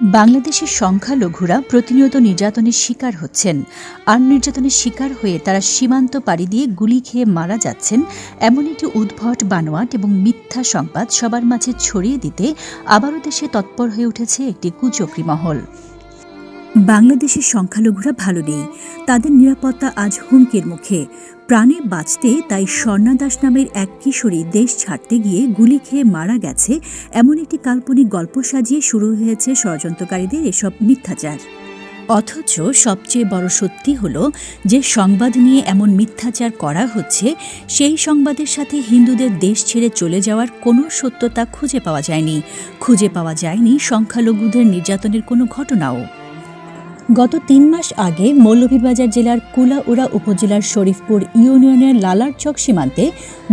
বাংলাদেশের সংখ্যালঘুরা প্রতিনিয়ত নির্যাতনের শিকার হচ্ছেন। আর নির্যাতনের শিকার হয়ে তারা সীমান্ত পাড়ি দিয়ে গুলি খেয়ে মারা যাচ্ছেন, এমন একটি উদ্ভট বানোয়াট এবং মিথ্যা সংবাদ সবার মাঝে ছড়িয়ে দিতে আবারও দেশে তৎপর হয়ে উঠেছে একটি কুচক্রি মহল। বাংলাদেশের সংখ্যালঘুরা ভালো নেই। তাদের নিরাপত্তা আজ হুমকির মুখে। প্রাণে বাঁচতে তাই স্বর্ণা দাস নামের এক কিশোরী দেশ ছাড়তে গিয়ে গুলি খেয়ে মারা গেছে, এমন একটি কাল্পনিক গল্প সাজিয়ে শুরু হয়েছে ষড়যন্ত্রকারীদের এসব মিথ্যাচার। অথচ সবচেয়ে বড় সত্যি হল যে সংবাদ নিয়ে এমন মিথ্যাচার করা হচ্ছে, সেই সংবাদের সাথে হিন্দুদের দেশ ছেড়ে চলে যাওয়ার কোনো সত্যতা খুঁজে পাওয়া যায়নি। খুঁজে পাওয়া যায়নি সংখ্যালঘুদের নির্যাতনের কোনো ঘটনাও। গত তিন মাস আগে মৌলভীবাজার জেলার কুলাউড়া উপজেলার শরীফপুর ইউনিয়নের লালারচক সীমান্তে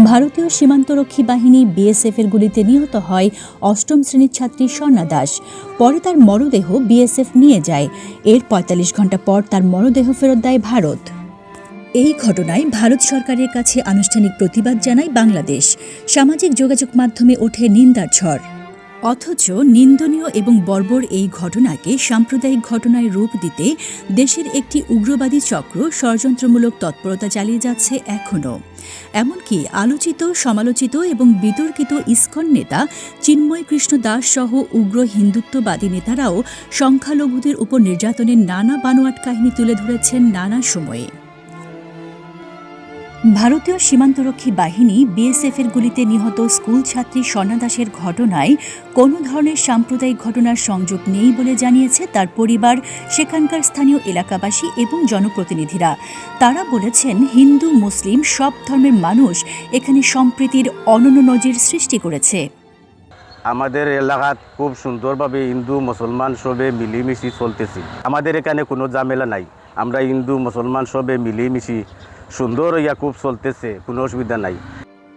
ভারতীয় সীমান্তরক্ষী বাহিনী বিএসএফ এর গুলিতে নিহত হয় অষ্টম শ্রেণির ছাত্রী স্বর্ণা দাস। পরে তার মরদেহ বিএসএফ নিয়ে যায়। এর পঁয়তাল্লিশ ঘণ্টা পর তার মরদেহ ফেরত দেয় ভারত। এই ঘটনায় ভারত সরকারের কাছে আনুষ্ঠানিক প্রতিবাদ জানায় বাংলাদেশ। সামাজিক যোগাযোগ মাধ্যমে ওঠে নিন্দার ঝড়। অথচ নিন্দনীয় এবং বর্বর এই ঘটনাকে সাম্প্রদায়িক ঘটনায় রূপ দিতে দেশের একটি উগ্রবাদী চক্র ষড়যন্ত্রমূলক তৎপরতা চালিয়ে যাচ্ছে এখনও। এমনকি আলোচিত, সমালোচিত এবং বিতর্কিত ইস্কন নেতা চিন্ময় কৃষ্ণ দাস সহ উগ্র হিন্দুত্ববাদী নেতারাও সংখ্যালঘুদের উপর নির্যাতনের নানা বানোয়াট কাহিনী তুলে ধরেছেন নানা সময়ে। ভারতীয় সীমান্তরক্ষী বাহিনী বিএসএফ এর গুলিতে নিহত স্কুল ছাত্রী স্বর্ণা দাসের ঘটনায় কোনো ধরনের সাম্প্রদায়িক ঘটনার সংযোগ নেই বলে জানিয়েছে তার পরিবার, সেখানকার স্থানীয় এলাকাবাসী এবং জনপ্রতিনিধিরা। তারা বলেছেন, হিন্দু, মুসলিম সব ধর্মের মানুষ এখানে সম্প্রীতির অনন্য নজির সৃষ্টি করেছে। আমাদের এলাকাত খুব সুন্দরভাবে হিন্দু, মুসলমান সবে মিলিমিশি চলতেছি। আমাদের এখানে কোনো ঝামেলা নাই। আমরা হিন্দু, মুসলমান সবে মিলিমিশি সুন্দর হইয়া খুব চলতেছে কোনো অসুবিধা নাই।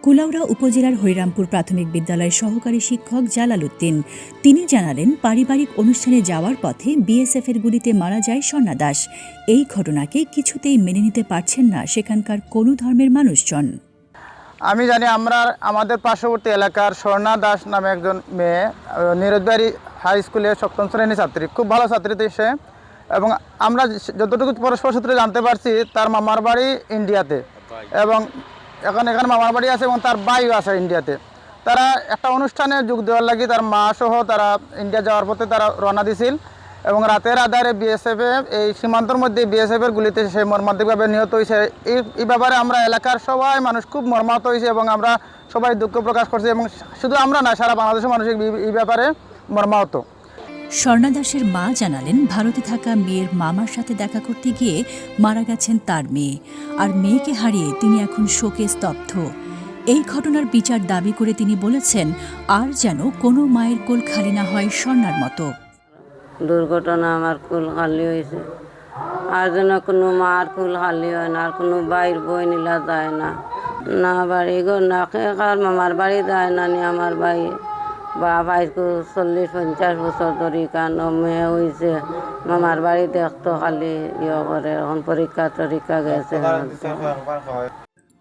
কুলাউড়া উপজেলার হরিরামপুর প্রাথমিক বিদ্যালয়ের সহকারী শিক্ষক জালাল উদ্দিন। তিনি জানালেন পারিবারিক অনুষ্ঠানে যাওয়ার পথে বিএসএফ এর গুলিতে মারা যায় স্বর্ণা দাস। এই ঘটনাকে কিছুতেই মেনে নিতে পারছেন না সেখানকার কোনো ধর্মের মানুষজন। আমি জানি আমরা আমাদের পার্শ্ববর্তী এলাকার স্বর্ণা দাস নামে একজন মেয়ে নিরজবাড়ি হাই স্কুলে সপ্তম শ্রেণির ছাত্রী খুব ভালো ছাত্রী তো সে। এবং আমরা যতটুকু পরস্পর সূত্রে জানতে পারছি তার মামার বাড়ি ইন্ডিয়াতে। এবং এখন এখানে মামার বাড়ি আছে এবং তার বাইও আছে ইন্ডিয়াতে। তারা একটা অনুষ্ঠানে যোগ দেওয়ার লাগি তার মা সহ তারা ইন্ডিয়া যাওয়ার পথে তারা রওনা দিছিল। এবং রাতের আধারে বিএসএফ এই সীমান্তর মধ্যে বিএসএফ এর গুলিতে সে মর্মান্তিকভাবে নিহত হয়েছে। এই ব্যাপারে আমরা এলাকার সবাই মানুষ খুব মর্মাহত হয়েছে এবং আমরা সবাই দুঃখ প্রকাশ করছি এবং শুধু আমরা না সারা বাংলাদেশের মানুষ এই ব্যাপারে মর্মাহত। স্বর্ণা দাসের মা জানালেন, ভারতে থাকা মেয়ের মামার সাথে দেখা করতে গিয়ে মারা গেছেন তার মেয়ে। আর মেয়েকে হারিয়ে তিনি এখন শোকে স্তব্ধ। এই ঘটনার বিচার দাবি করে তিনি বলেছেন, আর যেন কোনো মায়ের কোল খালি না হয় স্বর্ণার মতো। দুর্ঘটনা আমার কুল খালি হয়েছে। আর যেন কোনো মার কুল খালি হয় না, আর কোনো বাইর বই নিলা যায় না। না বাড়ি গো, না খেয়ে মামার বাড়ি যায় না নি আমার ভাই চল্লিশ পঞ্চাশ বছর ধরে কান মেয়ে হয়েছে মামার খালি ইয়ে করে এখন পরীক্ষা টরীক্ষা গেছে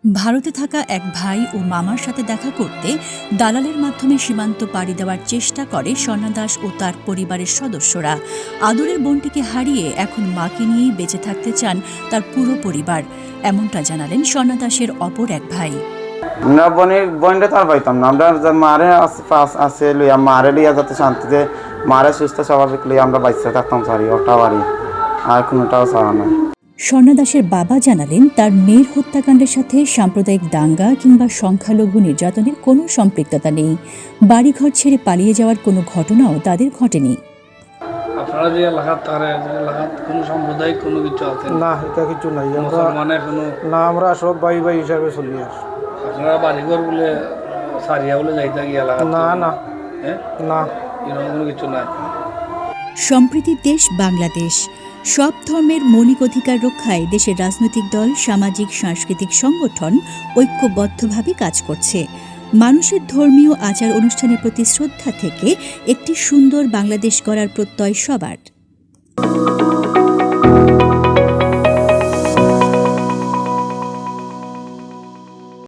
ভারতে থাকা এক ভাই ও মামার সাথে দেখা করতে দালালের মাধ্যমে সীমান্ত পাড়ি দেওয়ার চেষ্টা করে স্বর্ণা দাস ও তার পরিবারের সদস্যরা। আদরের বোনটিকে হারিয়ে এখন মাকে নিয়েই বেঁচে থাকতে চান তার পুরো পরিবার। এমনটা জানালেন স্বর্ণা দাসের অপর এক ভাই। আমরা বনের বনটা তার পাইতাম না। আমরা মারে আছে লইয়া মারে লইয়া যাতে শান্তিতে মারে সুস্থ স্বাভাবিক লইয়া আমরা বাচ্চা থাকতাম সারি ওটা বাড়ি। আর কোনোটাও ছাড়া স্বর্ণা দাসের বাবা জানালেন তার মেয়ের হত্যাকাণ্ডের সাথে সাম্প্রদায়িক দাঙ্গা কিংবা সংখ্যালঘু নির্যাতনের কোনো সম্পৃক্ততা নেই। বাড়িঘর ছেড়ে পালিয়ে যাওয়ার কোনো ঘটনাও তাদের ঘটেনি। আপনারা যে তারা যে এলাকাত কোনো সাম্প্রদায়িক কোনো কিছু আছে? না? না এটা কিছু নাই। আমরা মুসলমানে কোনো না আমরা সব ভাই ভাই হিসাবে চলি আসি আপনারা বাড়িঘর বলে সারিয়া বলে যাইতে গিয়ে না না। হ্যাঁ? না। এরকম কোনো কিছু নাই? সম্প্রীতির দেশ বাংলাদেশ সব ধর্মের মৌলিক অধিকার রক্ষায় দেশের রাজনৈতিক দল সামাজিক সাংস্কৃতিক সংগঠন ঐক্যবদ্ধভাবে কাজ করছে। মানুষের ধর্মীয় আচার অনুষ্ঠানের প্রতি শ্রদ্ধা থেকে একটি সুন্দর বাংলাদেশ গড়ার প্রত্যয় সবার।